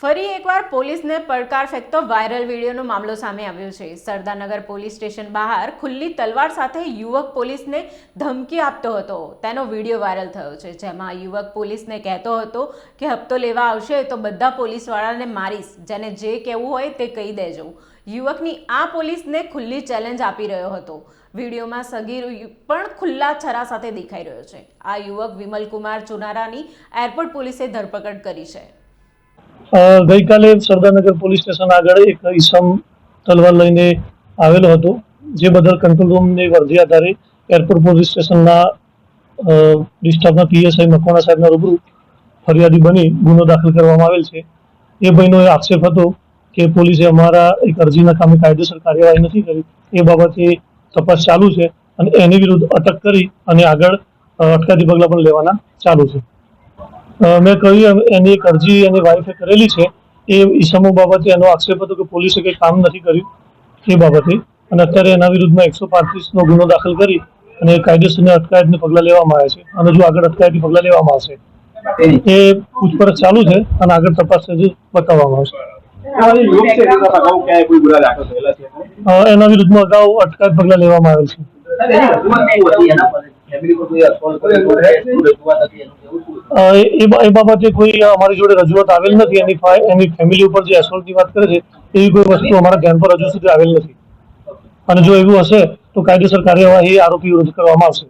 ફરી એકવાર પોલીસને પડકાર ફેંકતો વાયરલ વિડીયોનો મામલો સામે આવ્યો છે. સરદારનગર પોલીસ સ્ટેશન બહાર ખુલ્લી તલવાર સાથે યુવક પોલીસને ધમકી આપતો હતો. તેનો વીડિયો વાયરલ થયો છે, જેમાં યુવક પોલીસને કહેતો હતો કે હપ્તો લેવા આવશે તો બધા પોલીસવાળાને મારીશ. જેને જે કહેવું હોય તે કહી દેજો. યુવકની આ પોલીસને ખુલ્લી ચેલેન્જ આપી રહ્યો હતો. વિડીયોમાં સગીર પણ ખુલ્લા છરા સાથે દેખાઈ રહ્યો છે. આ યુવક વિમલકુમાર ચુનારાની એરપોર્ટ પોલીસે ધરપકડ કરી છે. ગઈકાલે સરદારનગર પોલીસ સ્ટેશન આગળ એક ઈસમ તલવાર લઈને આવેલો હતો, જે બદલ કંટ્રોલ રૂમની વર્ધી આધારે એરપોર્ટ પોલીસ સ્ટેશનના ડિસ્ટાફના પીએસઆઈ મકવાણા સાહેબના રૂબરૂ ફરિયાદી બની ગુનો દાખલ કરવામાં આવેલ છે. એ ભાઈનો એ આક્ષેપ હતો કે પોલીસે અમારા એક અરજીના કામે કાયદેસર કાર્યવાહી નથી કરી. એ બાબતે તપાસ ચાલુ છે અને એની વિરુદ્ધ અટક કરી અને આગળ અટકાતી પગલાં પણ લેવાના ચાલુ છે. મેં કહ્યું એની એક અરજી એની વાઈફે કરેલી છે. એ ઈસમો બાબતે એનો આક્ષેપ હતો કે પોલીસે કંઈ કામ નથી કર્યું એ બાબતે. અને અત્યારે એના વિરુદ્ધમાં એકસો પાંત્રીસનો ગુનો દાખલ કરી અને કાયદેસરની અટકાયતને પગલાં લેવામાં આવ્યા છે. અને જો આગળ અટકાયતની પગલાં લેવામાં આવશે, એ પૂછપરછ ચાલુ છે અને આગળ તપાસ બતાવવામાં આવશે. એના વિરુદ્ધમાં અગાઉ અટકાયત પગલાં લેવામાં આવેલ છે? એ- બાબતે કોઈ અમારી જોડે રજૂઆત આવેલ નથી. એની એની ફેમિલી ઉપર જે એસોલ્ટની વાત કરે છે, એવી કોઈ વસ્તુ અમારા ધ્યાન પર હજુ સુધી આવેલ નથી. અને જો એવું હશે, તો કાયદેસર કાર્યવાહી આરોપી વિરુદ્ધ કરવામાં આવશે.